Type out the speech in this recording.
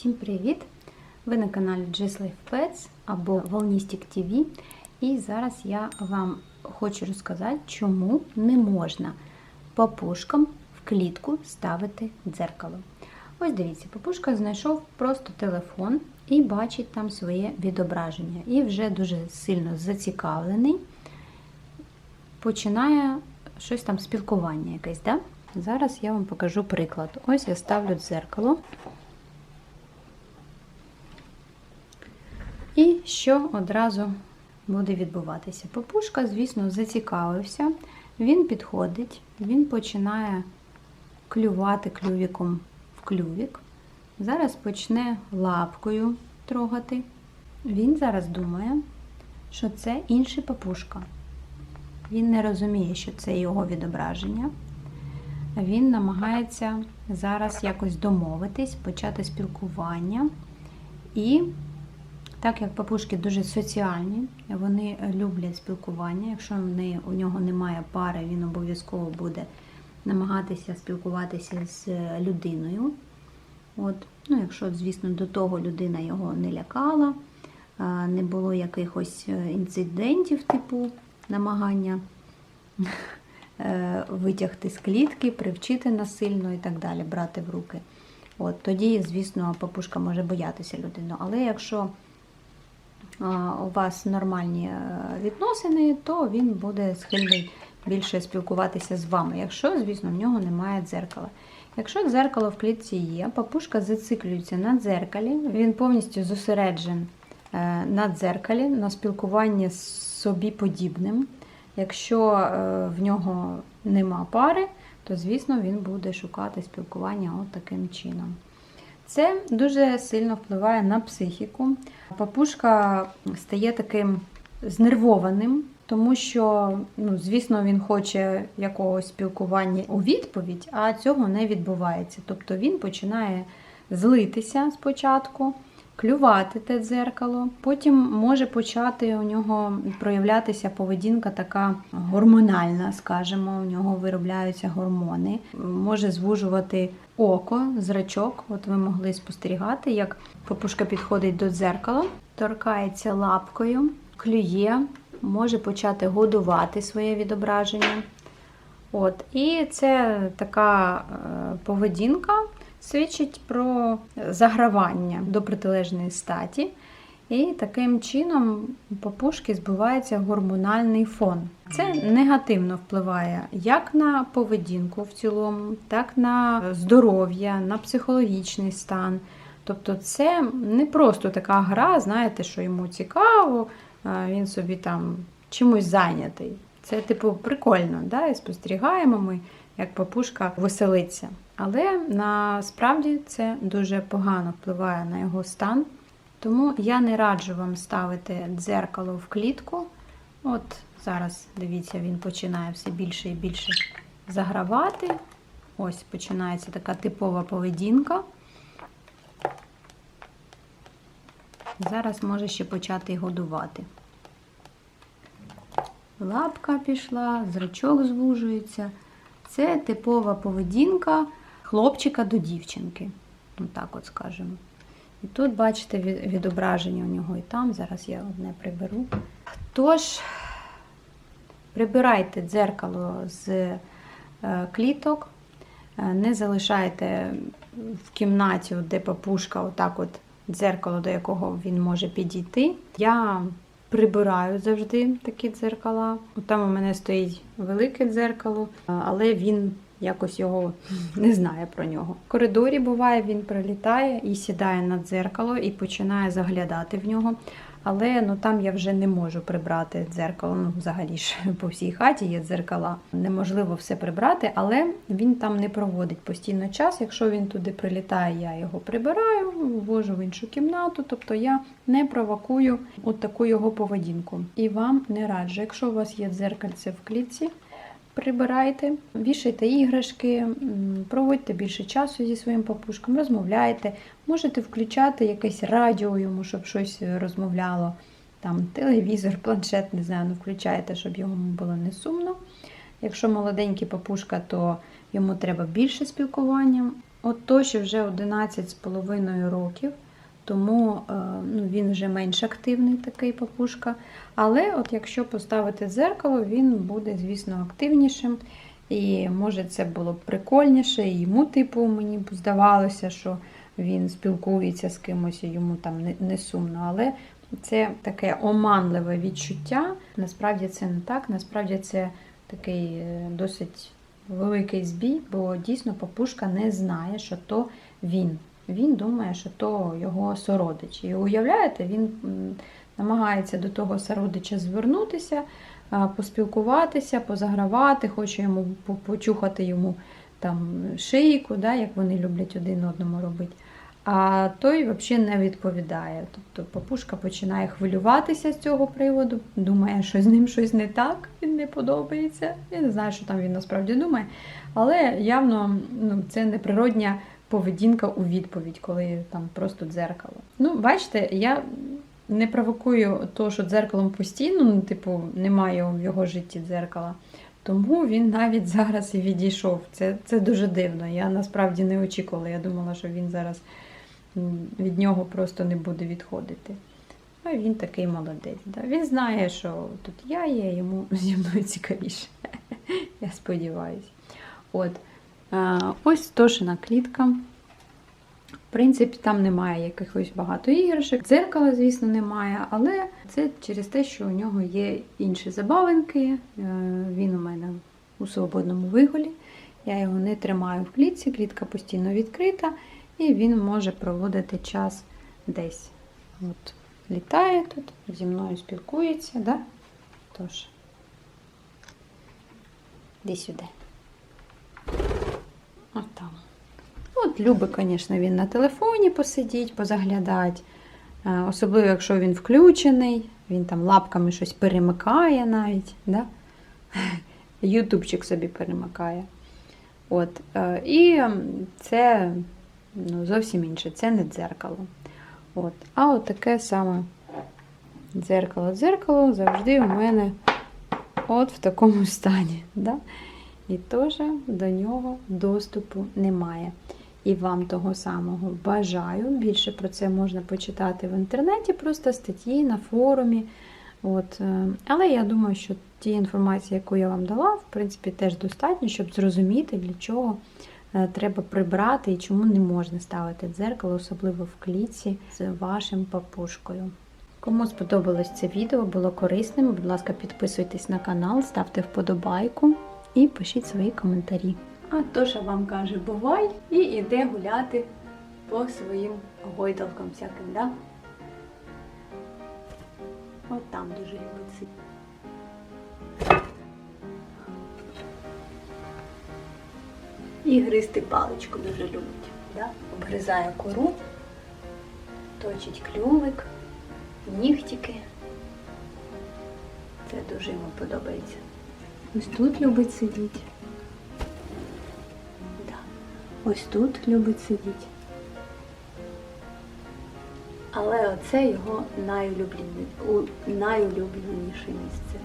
Всім привіт! Ви на каналі Life Pets або Волністик TV. І зараз я вам хочу розказати, чому не можна папушкам в клітку ставити дзеркало. Ось дивіться, папушка знайшов просто телефон і бачить там своє відображення. І вже дуже сильно зацікавлений, починає щось там спілкування якесь. Да? Зараз я вам покажу приклад. Ось я ставлю дзеркало. І що одразу буде відбуватися? Папушка, звісно, зацікавився, він підходить, він починає клювати клювіком в клювік. Зараз почне лапкою трогати. Він зараз думає, що це інший папушка. Він не розуміє, що це його відображення. Він намагається зараз якось домовитись, почати спілкування. І так як папушки дуже соціальні, вони люблять спілкування. Якщо у нього немає пари, він обов'язково буде намагатися спілкуватися з людиною. От. Ну, Якщо, звісно, до того людина його не лякала, не було якихось інцидентів, типу намагання витягти з клітки, привчити насильно і так далі, брати в руки. От, Тоді, звісно, папушка може боятися людину. Але якщо у вас нормальні відносини, то він буде схильний більше спілкуватися з вами, якщо, звісно, в нього немає дзеркала. Якщо дзеркало в клітці є, папушка зациклюється на дзеркалі, він повністю зосереджен на дзеркалі, на спілкуванні з собі подібним. Якщо в нього нема пари, то, звісно, він буде шукати спілкування от таким чином. Це дуже сильно впливає на психіку. Папушка стає таким знервованим, тому що, ну, звісно, він хоче якогось спілкування у відповідь, а цього не відбувається. Тобто він починає злитися спочатку, клювати те дзеркало. Потім може почати у нього проявлятися поведінка така гормональна, скажімо, у нього виробляються гормони, може звужувати око, зрачок. От ви могли спостерігати, як папушка підходить до дзеркала, торкається лапкою, клює, може почати годувати своє відображення. От, І це така поведінка свідчить про загравання до протилежної статі. І таким чином папушки збивається гормональний фон. Це негативно впливає як на поведінку в цілому, так на здоров'я, на психологічний стан. Тобто це не просто така гра, знаєте, що йому цікаво, він собі там чимось зайнятий. Це, типу, прикольно. да? І спостерігаємо ми, як папушка веселиться. Але насправді це дуже погано впливає на його стан. Тому я не раджу вам ставити дзеркало в клітку. От зараз, дивіться, він починає все більше і більше загравати. Ось починається така типова поведінка. Зараз може ще почати годувати. Лапка пішла, зрачок звужується. Це типова поведінка хлопчика до дівчинки. Отак от скажемо. І тут, бачите, відображення у нього і там. Зараз я одне приберу. Тож, прибирайте дзеркало з кліток, не залишайте в кімнаті, де папушка, отак от дзеркало, до якого він може підійти. Я прибираю завжди такі дзеркала. Там у мене стоїть велике дзеркало, але він якось його не знає про нього. В коридорі буває, він прилітає і сідає на дзеркало і починає заглядати в нього. Але ну, там я вже не можу прибрати дзеркало. Ну, взагалі ж по всій хаті є дзеркала. Неможливо все прибрати, але він там не проводить постійно час. Якщо він туди прилітає, я його прибираю, ввожу в іншу кімнату. Тобто я не провокую от таку його поведінку. І вам не раджу, якщо у вас є дзеркальце в клітці. Прибирайте, вішайте іграшки, проводьте більше часу зі своїм папушком, розмовляйте, можете включати якесь радіо йому, щоб щось розмовляло. Там телевізор, планшет, не знаю, ну включайте, щоб йому було не сумно. Якщо молоденький папушка, то йому треба більше спілкування. От Тоші вже 11,5 років, тому е, ну, він вже менш активний такий папушка. Але от якщо поставити дзеркало, він буде, звісно, активнішим. І може це було б прикольніше. І йому, типу, мені б здавалося, що він спілкується з кимось, і йому там не, не сумно. Але це таке оманливе відчуття. Насправді це не так. Насправді це такий е, досить великий збій, бо дійсно папушка не знає, що то він. Він думає, що то його сородич. І уявляєте, він намагається до того сородича звернутися, поспілкуватися, позагравати, хоче йому почухати йому там шийку, да, як вони люблять один одному робити. А той взагалі не відповідає. Тобто папушка починає хвилюватися з цього приводу, думає, що з ним щось не так, він не подобається. Я не знаю, що там він насправді думає. Але явно ну, це неприродня поведінка у відповідь, коли там просто дзеркало. Ну, бачите, я не провокую то, що дзеркалом постійно, ну, типу, немає в його житті дзеркала. Тому він навіть зараз і відійшов. Це, це дуже дивно. Я насправді не очікувала. Я думала, що він зараз від нього просто не буде відходити. А він такий молодець. Да? Він знає, що тут я є, йому зі мною цікавіше. Я сподіваюся. От. А, ось Тошина клітка. В принципі, там немає якихось багато іграшок. Дзеркала, звісно, немає, але це через те, що у нього є інші забавинки. Е, Він у мене у свободному виголі. Я його не тримаю в клітці, клітка постійно відкрита, і він може проводити час десь. От, літає тут, зі мною спілкується, да? Тож, іди сюди. От там. От любить, звісно, він на телефоні посидіть, позаглядати. Е, Особливо, якщо він включений, він там лапками щось перемикає навіть. Да? Ютубчик собі перемикає. От. е, І це ну, зовсім інше, це не дзеркало. От. А от таке саме дзеркало. Дзеркало завжди у мене от в такому стані. Да? І теж до нього доступу немає. І вам того самого бажаю. Більше про це можна почитати в інтернеті, просто статті на форумі. От. е, Але я думаю, що ті інформації, яку я вам дала, в принципі, теж достатньо, щоб зрозуміти, для чого е, треба прибрати і чому не можна ставити дзеркало, особливо в клітці з вашим папушкою. Кому сподобалось це відео, було корисним, будь ласка, підписуйтесь на канал, ставте вподобайку і пишіть свої коментарі. А Тоша вам каже, бувай і іде гуляти по своїм гойдалкам всяким, да? От там дуже любить сидіти. І гризти паличку дуже любить. Да? Обгризає кору, точить клювик, нігтики. Це дуже йому подобається. Ось тут любить сидіти. Да. Ось тут любить сидіти. Але оце його найулюбленіше, місце.